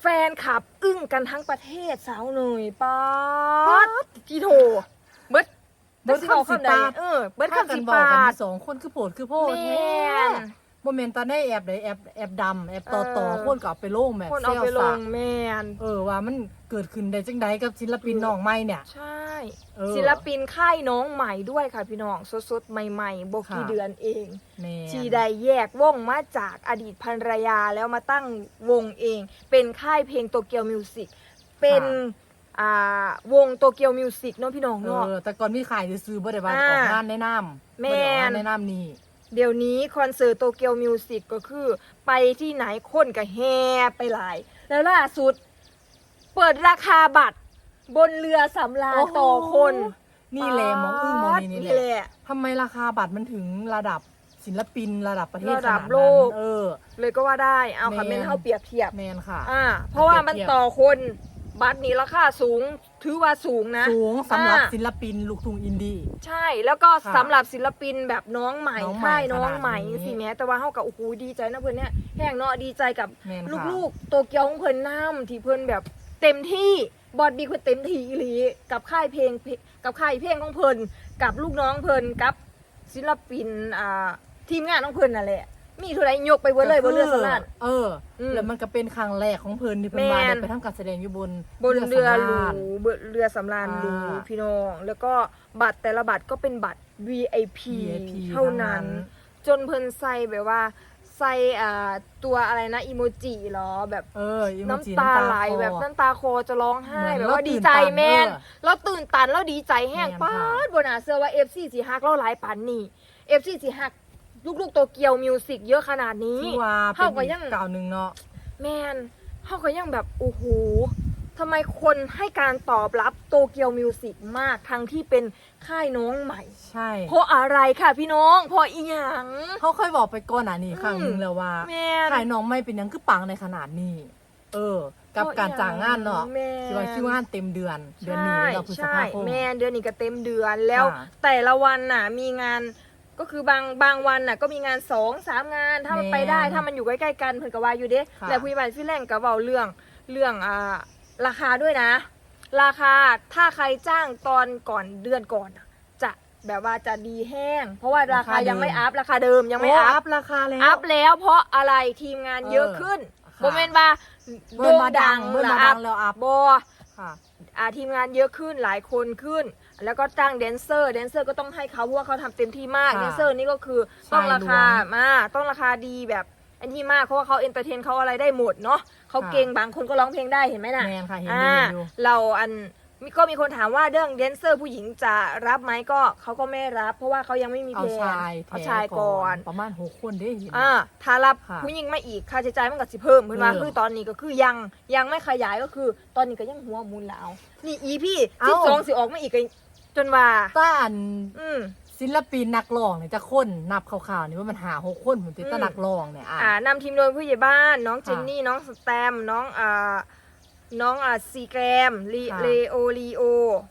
แฟนขับ อึ้งกันทั้งประเทศสาวหน่ยป๊าดที่โถเบิดเบิดคำสิใดปาดเออเบิดคำสิพากันบอกปากันดมีสองคนคือโผดคือโพดแมแท้นบ่แม่นตอนได้แอบได้แอบแอบดำแอบต่อต่อเออคนก็เอาไปลงแบบคนเอาไปซลซะงแมนเออว่ามันเกิดขึ้นได้จังใดกับศิลปินน้องใหม่เนี่ยใช่ เออ ศิลปินค่ายน้องใหม่ด้วยค่ะพี่น้องสดๆใหม่ๆบกี่ค่ะ เดือนเอง แม่นชีได้แยกวงมาจากอดีตภรรยาแล้วมาตั้งวงเอง เป็นค่ายเพลงโตเกียวมิวสิกเป็นอ่าวงโตเกียวมิวสิกเนาะพี่น้องเอเนาะ อแต่ก่อนมีขายซื้อๆบ่ได้ว่าอ่าออกงานแนะนำแม่บ่ได้ออกงานนแนะนำนี่ เดี๋ยวนี้คอนเสิร์ตโตเกียวมิวสิกก็คือ ไปที่ไหนคนก็แห่ไปหลาย แล้วล่าสุด เปิดราคาบัตร บนเรือสำราญโอ้โหต่อคน นี่แหละหมองอึ้งหมองนี่นี่นี่แหแหละละทำไมราคาบัตรมันถึงระดับศิลปินระดับประเทศระดับขนานั้นโลกเออ เลยก็ว่าได้เอาค่ะแม่เป็นเท่าเปรียบเทียบแมนค่ะ อ่า เพราะว่ามันเปรียบเทียบต่อคนบัตรนี้ราคาสูงถือว่าสูงนะ สูงสำหรับอ่าศิลปินลูกทุ่งอินดี้ใช่แล้วก็ค่ะสำหรับศิลปินแบบน้องใหม่น้องใหม่ค่ายน้องใหม่ขนาดนี้สิแม้แต่ว่าเขากับโอ้โหดีใจนะเพื่อนเนี่ยแห้งเนาะดีใจกับแม่นค่ะลูกๆโตเกียวของเพิ่นน้ำที่เพิ่นแบบเต็มที่ บอดบีเพิ่นเต็มที่อีหลีกับค่ายเพลงกับค่ายเพลงของเพิ่นกับลูกน้องเพิ่นกับศิลปินอ่าทีมงานของเพิ่นนั่นแหละ มีเท่าไรยกไปเบิดเลยบนเรือสำราญเอออมแล้วมันก็เป็นครั้งแรกของเพิ่นที่เพิ่นมาแม่น ได้ไปทำการแสดงอยู่บนบนเรือหรูสำาญบนเรือสำราญหรูอ่าพี่น้อง แล้วก็บัตรแต่ละบัตรก็เป็นบัตร VIP VIP เท่านั้นจนเพิ่นใส่แบบว่า ใส่อ่าตัวอะไรนะอีโมจิเหรอแบบเอออีโมจิน้ำตาไหลคอ แบบน้ำตาคอจะร้องไห้เหมือนแบบว่าเราดีตื่นใจตันแมนเออเราตื่นตันเราดีใจแห้งแม่นป้าค่ะดบนาเสื้อว่าเอฟซีสีฮักเราหลายปันนี่เอฟซีสีฮักลูกๆโตเกียวมิวสิกเยอะขนาดนี้ที่ว่าเป็เท่ากับนยัง เก่าหนึ่งเนาะ แมนเขาก็ยังแบบโอ้โห ทำไมคนให้การตอบรับโตเกียวมิวสิกมากทั้งที่เป็นค่ายน้องใหม่ ใช่ เพราะอะไรค่ะพี่น้องเพราะอีหยัง เขาเคยบอกไปก่อนอะนี่ครั้งหนึงแล้วว่าแม่น ขายน้องไม่เป็นหยังคือปังในขนาดนี้ เออ กับการจ้างงานเนาะแม่ที่ว่าคิวงานเต็มเดือน เดือนนี้เราพฤษใช่ภาคม แม่เดือนนี้ก็เต็มเดือนแล้ว ค่ะแต่ละวันน่ะมีงานก็คือบางบางวันน่ะก็มีงานสองสามงานถ้ามันแม่ไปได้ถ้ามันอยู่ใกล้ๆกันเพิ่นก็ว่าอยู่เด้ค่ะ แต่ผู้ใหญ่บ้านฟิแลนด์ก็เว้าเรื่องเรื่องอ่า ราคาด้วยนะ ราคาถ้าใครจ้างตอนก่อนเดือนก่อนน่ะจะแบบว่าจะดีแห้ง เพราะว่าราคายังไม่อัพราคาเดิมยังไม่โอัพ ราคาแล้ว อัพแล้วเพราะอะไรทีมงานเยอะขึ้นค่ะโบเมนว่าเบิ่นมาดังเบิ่นมาดังแล้วอัพ บค่ะอ่าทีมงานเยอะขึ้นหลายคนขึ้น แล้วก็จ้างแดนเซอร์แดนเซอร์ก็ต้องให้เขาเพราะว่าเขาทำเต็มที่มากค่ะแดนเซอร์นี่ก็คือต้องชายราคาล้วน มาต้องราคาดีแบบ อันที่มากเพราะว่าเขาเอนเตอร์เทนเขาอะไรได้หมดเนาะเขาค่ะเก่งบางคนก็ร้องเพลงได้เห็นไหมน่ะแมนค่ะเห็นอ่าอยู่เห็นอยู่เราอันมีก็มีคนถามว่าเรื่องแดนเซอร์ผู้หญิงจะรับไหมก็เขาก็ไม่รับ เพราะว่าเขายังไม่มีเอาเพลงชายเอาแท้ชายก่อนประมาณหกคนได้เห็นอ่าถ้ารับค่ะผู้หญิงมาอีกค่าใช้จ่ายมันก็สิเพิ่มเพิ่นว่าเออคือตอนนี้ก็คือยังยังไม่ขยายก็คือ ตอนนี้ก็ยังหัวมูลแล้วนี่อีพี่เอ้าสิบสองสิออกมาอีกก็จนว่าต้านอืม ศิลปินนักร้องเนี่ยจะคนนับคร่าวๆนี่ว่ามันหาหกคนผมติดอืมตานักร้องเนี่ยอะ อ่านำทีมโดยผู้ใหญ่บ้าน น้องเจค่ะนนี่ น้องสแตมน้องอ่าน้องอ่าซีแกรมลีค่ะเลโอลีโอ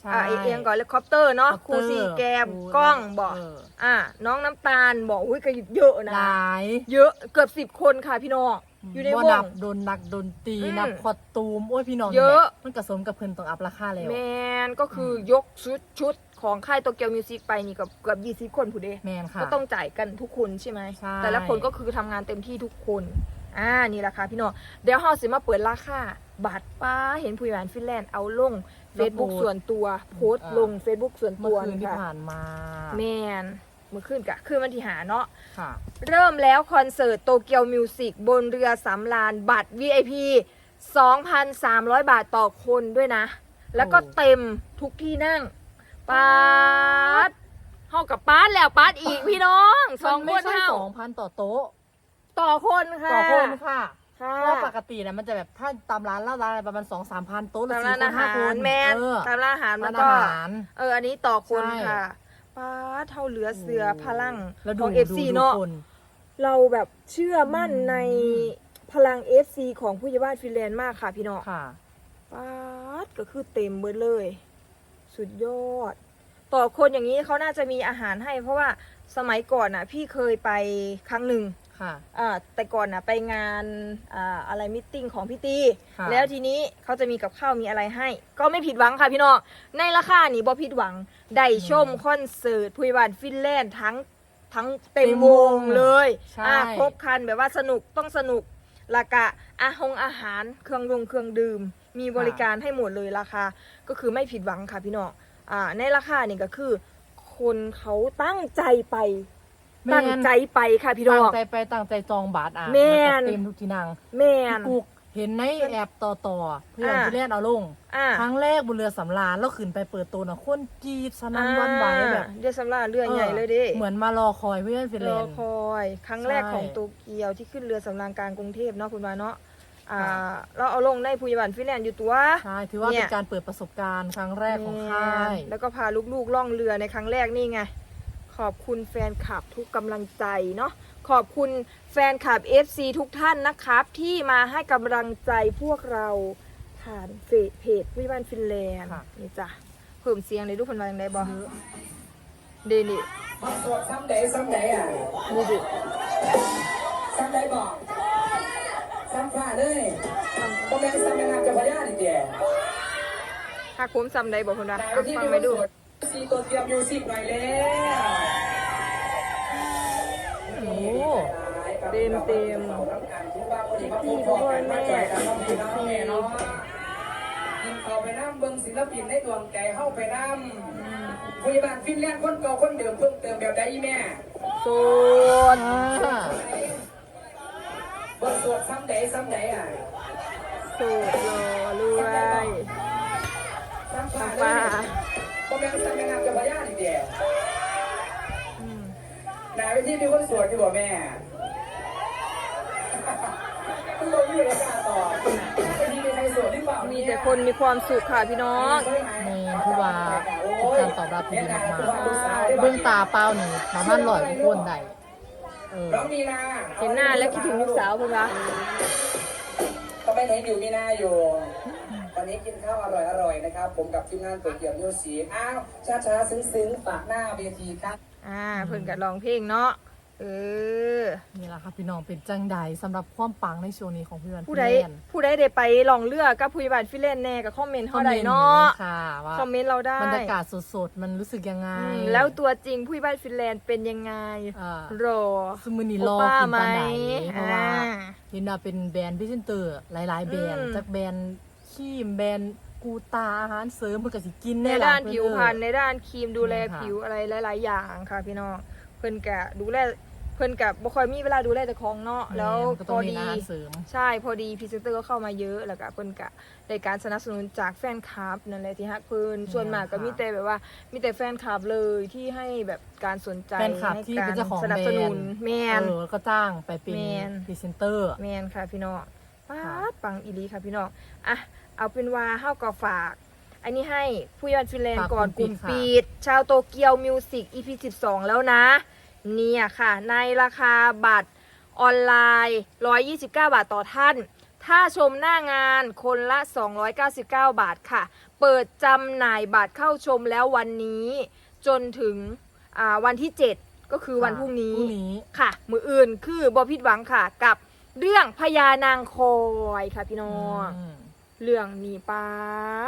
ใช่ อ่าเอเอียงก่อนเลคอปเตอร์เนาะครูซีแกรมครูกล้องบอกเอ่าน้องน้ำตาลบอกอุ้ยก็เยอะหนะลาย เยอะเกือบสิบคนค่ะพี่น้อง อยู่ในวบ่งนับโดนนักดนตรีอืมนับคอสตูมโอ้ยพี่น้องเยอะ นี่แหลมันกระสมกับเพิ่นต้องอัพราคาแล้ว แมนก็คืออม ยกชุดชุดของค่ายโตเกียวมิวสิกไปนี่กับเกือบยี่สิบคนผู้เดแมนค่ะ ก็ต้องจ่ายกันทุกคนใช่ไหม ใช่ แต่ละคนก็คือทำงานเต็มที่ทุกคน อ่า นี่แหละค่ะพี่น้อง เดี๋ยวเฮาสิมาเปิดราคาบัตรป้าเห็นผู้ใหญ่บ้านฟินแลนด์เอาลง Facebook ส่วนตัวโพสต์ลง Facebook ส่วนเมื่ตัอวคืนที่ค่ะผ่านมา แมนเมื่อคืนกะคืนวันที่หาเนาะค่ะ เริ่มแล้วคอนเสิร์ตโตเกียวมิวสิกบนเรือสำราญบัตร VIP 2,300 บาทต่อคนด้วยนะ แล้วก็โอ้เต็มทุกที่นั่งปาดเฮากับปาดแล้วปาดอีกพี่น้องสองมัคนไม่ใช่เท่าสองพันต่อโต๊ะ ต่อคนค่ะ ต่อคนค่ะค่ะเพราะว่าปกตินะมันจะแบบถ้าตามร้านเหล้าร้านอะไรประมาณสองสามพันโต๊ะละตามสี่ร้านคนอาห้าหาครนแมนเออตามร้านอาหารมัร้านนก็อาหารเอออันนี้ต่อคนใช่ค่ะ ป้าดเท่าเหลือเสือพลังแล้วขดูองดู FC ดูเนาะคนเราแบบเชื่อมั่นอืมในพลัง FC ของผู้ใหญ่บ้านฟินแลนด์มากค่ะพี่น้องค่ะป้าดก็คือเต็มเบิดเลย สุดยอด ต่อคนอย่างนี้เขาน่าจะมีอาหารให้ เพราะว่าสมัยก่อนน่ะ พี่เคยไปครั้งหนึ่ง ค่ะอ่าแต่ก่อนนะไปงานอ่าอะไรมิทติ้งของพี่ตี ค่ะแล้วทีนี้เขาจะมีกับข้าวมีอะไรให้ ก็ไม่ผิดหวังค่ะพี่น้องในราคานี่บ่ผิดหวัง ได้ชมคอนเสิร์ตพุยวันฟินแลนด์ทั้งทั้งเต็มวงเลยใช่ อ่าครบครันแบบว่าสนุกต้องสนุกราคาอาหงอาหารเครื่องดงเครื่องดื่ม มีบริการให้หมดเลยราคา ก็คือไม่ผิดหวังค่ะพี่น้องอ่าในราคานี่ก็คือ คนเขาตั้งใจไปแม่น ตั้งใจไปค่ะพี่น้ตั้องงใจไปตั้งใจจองบัตรอะแม่นล้วก็เต็มทุกที่นั่งแม่นกูเห็นในแอปต่อต่อๆเพื่อนอ่าที่เล่นเอาลงอ่าครั้งแรกบนเรือสำราญแล้วขึ้นไปเปิดตัวนะคนกรีดสนั่นหวันไหวแบบอ่าเดือดสำราญเรือใหญ่เลยเดิเหมือนมารอคอยเพื่อนฟินรแลอนด์คอยครั้งแรกใช่ของโตเกียวที่ขึ้นเรือสำราญกลางกรุงเทพเนาะคุณวาเนาะอ่าค่ะเราเอาลงในภูยาบันฟินแลนด์อยู่ตัวใช่ถือว่าเนี่เป็ยนการเปิดประสบการณ์ครั้งแรกของค่ายแล้วก็พาลูกๆล่องเรือในครั้งแรกนี่ไง ขอบคุณแฟนคลับทุกกำลังใจเนาะขอบคุณแฟนคลับ FC ทุกท่านนะครับ ที่มาให้กำลังใจพวกเราผ่านเฟซเพจวิวันฟินแลนด์ค่ะ นี่จ้ะเพิ่มเสียงเลยทุกคนมาอย่างไรบอเดนี่มาสวดซ้ำไหนซ้ำไหนอะนี่ดิซ้ำไหนบอกซ้ำผ่าเลยก็แม่งซ้ำแม่งงามจะพยาดิเดียถ้าคุ้มซ้ำใดบอกคนละนายเอาที่ฟังมีไปคนดู สวดสีตัวเตรียมมิวสิกหน่อยแล้วโอ้เต็มเต็มทุกบ้านคนที่พูดพอกันมาจ่อยกันน้องพี่น้อแม่เนาะยินเขาไปนั่งเบิ้งศิลปินในดวงใจเข้าไปนั่งพยาบาลฟินแลนด์คนเก่าคนเดิมเพิ่มเติมแบบใดอีแม่โซนอ่าบนสวดซ้ำไหนซ้ำไหนอะโซดรอรวยซ้ำผ่าเลย ก็แม่งซ้ำแม่งงามจะพยาดิเดียอืมนายไปที่มีคนสวดอยู่บ่แม่คุณลงอยู่ในกาต่อไปที่มีใครสวดหรือเปล่ามีมีแต่คนมีความสุขค่ะพี่น้องแมนที่ว่าเป็นการตอบรับที่ดีมากๆเบื้องตาเปล่านี่ประมาณร้อยกว่าคนได้เออน้องมีนาเห็นหน้าแล้วคิดถึงลูกสาวคุณวะก็ไม่เห็นอยู่มีนาอยู่วันนี้กินข้าวอร่อยอร่อยๆนะครับ ผมกับทีมงานตัวเกี่ยวโยสีอ้าวช้าช้าๆซึ้งๆฝากหน้าเวทีครับ อ่าเพิ่นกัร้องเพลงเนาะ เออ นี่แหละค่ะพี่น้องเป็นจังใดสำหรับความปังในช่วงนี้ของเพื่อนผู้ใดฟินแลนด์ผู้ใดได้ไปลองเลือกกับผู้ใหญ่บ้านฟิเลนแน่กับคอมเมนต์คอเท่ามเมใดนต์เนาะค่ะว่าคอมเมนต์เราได้บรรยากาศสดๆ มันรู้สึกยังไงอืมแล้วตัวจริงผู้ใหญ่บ้านฟินแลนด์เป็นยังไงอ่ารอ ซึ่งมือนี้โอรอป้ากินไหมปานไหนเพราะว่าอ่าเห็นว่าเป็นแบรนด์พรีเซนเตอร์หลายๆ แบรนด์อืม จากแบรนด์ครีมแบรนด์กูตาอาหารเสริมเพื่อสิกินในแน่ล่ะด้านเพิ่ผิวพรรณเอในด้านครีมดูแลค่ะ ผิวอะไรหลาย ๆ อย่างค่ะพี่น้องเพิ่นกะดูแล เพิ่นกะบ่ค่อยมีเวลาดูแลแต่ของเนาะอแล้วก็พต้องอมีดีอาหารเสริม ใช่พอดีพรีเซนเตอร์ก็เข้ามาเยอะแล้วก็เพิ่นกะได้การสนับสนุนจากแฟนคลับนั่นแหละที่ฮักเพิ่นส่วนมากก็ค่ะมีแต่แบบว่ามีแต่แฟนคลับเลยที่ให้แบบการสนใจแฟนคลับให้ที่การเป็นเจ้าของสนับสนุนแบรนด์แมนเออก็จ้างไปเป็นแมน พรีเซนเตอร์ แมนค่ะพี่น้องป๊าค่ะดปังอีหลีค่ะพี่น้องอะเอาเป็นว่าเฮาก็ฝาก อันนี้ให้ผู้ยอนฟินแลนด์ก่อนกลุ่มปิด ชาวโตเกียวมิวสิก EP 12 แล้วนะ เนี่ยค่ะ ในราคาบัตรออนไลน์ 129 บาทต่อท่าน ถ้าชมหน้างานคนละ 299 บาทค่ะ เปิดจำหน่ายบัตรเข้าชมแล้ววันนี้จนถึงอ่าวันที่ 7 ก็คือวันพรุ่งนี้พรุ่งนี้ค่ะ มืออื่นคือบอพิดหวังค่ะกับเรื่องพญานางคอยค่ะพี่น้องอืม เรื่องนี้ป้า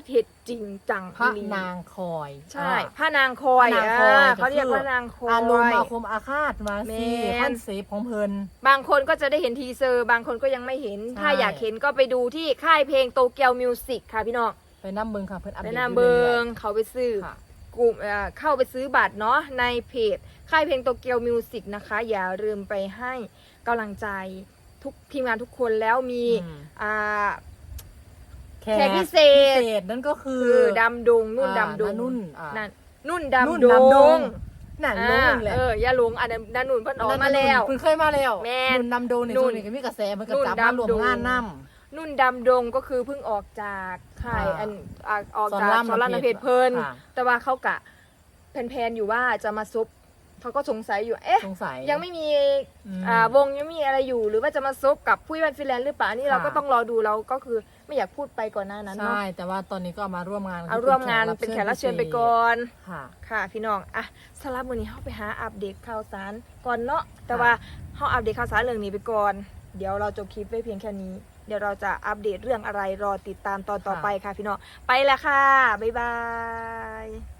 ดเห็ดจริงจังพระอีหลีนางคอยใช่อ่าพระนางคอยพระนางคอยอ่าก็เขาเรียกคือพระนางคอยอารมณ์อาคมอาฆาตมาแม่สินคอนเซปต์ของเพิ่นบางคนก็จะได้เห็นทีเซอร์ บางคนก็ยังไม่เห็น ใช่ ถ้าอยากเห็นก็ไปดูที่ค่ายเพลงโตเกียวมิวสิกค่ะพี่น้องไปน้ำเบิงค่ะเพิ่นอัปไปเดตนามอยู่เบิรื่อยงเขาไปซื้อๆค่ะ กลุ่มเอ่อเข้าไปซื้อบัตรเนาะในเพจ ค่ายเพลงโตเกียวมิวสิกนะคะ อย่าลืมไปให้กำลังใจทุกทีมงานทุกคนแล้วมีอืม อ่า แขแขกพิเศษพิเศษนั่นก็คือคือดำดงนุ่นอ่าดำดงนุ่นอ่า นั่นนุ่นนุ่นดำดดำดง งนั่นลงอีกแหละเอออย่าหลงอันนั้นนั่นนุ่นเพิ่นออกมาแล้ว เพิ่นเคยมาแล้วแม่นนุ่นดำดงในนุ่ช่วนงนี้ก็มีกระแสมันก็นุ่นจับมารวมดำดง งานนํนุ่นดำดงก็คือเพิ่งออกจากค่ายอ่าอันอ่าออกสอนจากรามสอนรามน้ำน้ำเพเพชชรรเพิ่นค่ะแต่ว่าเขากะแพนๆอยู่ว่าจะมาซบเขาก็สงสัยอยู่เอ๊ะสงสัย ยังไม่มีอืมอ่าวงยังไม่มีอะไรอยู่ หรือว่าจะมาซบกับผู้ยันฟินแลนด์หรือเปล่าอันนี่เราค่ะ ก็ต้องรอดูเราก็คือ ไม่อยากพูดไปก่อนหน้านั้นเนาะใช่ แต่ว่าตอนนี้ก็มาร่วมงานเอาร่วมงานเป็นแขกรับเชิญไปก่อนค่ะ ค่ะ พี่น้องอะสำหรับวันนี้เขาไปหาอัปเดตข่าวสารก่อนเนาะแต่ว่าเขาอัปเดตข่าวสารเรื่องนี้ไปก่อน เดี๋ยวเราจบคลิปไว้เพียงแค่นี้ เดี๋ยวเราจะอัปเดตเรื่องอะไรรอติดตามตอนต่อค่ะไปค่ะพี่น้องไปแล้วค่ะบ๊ายบาย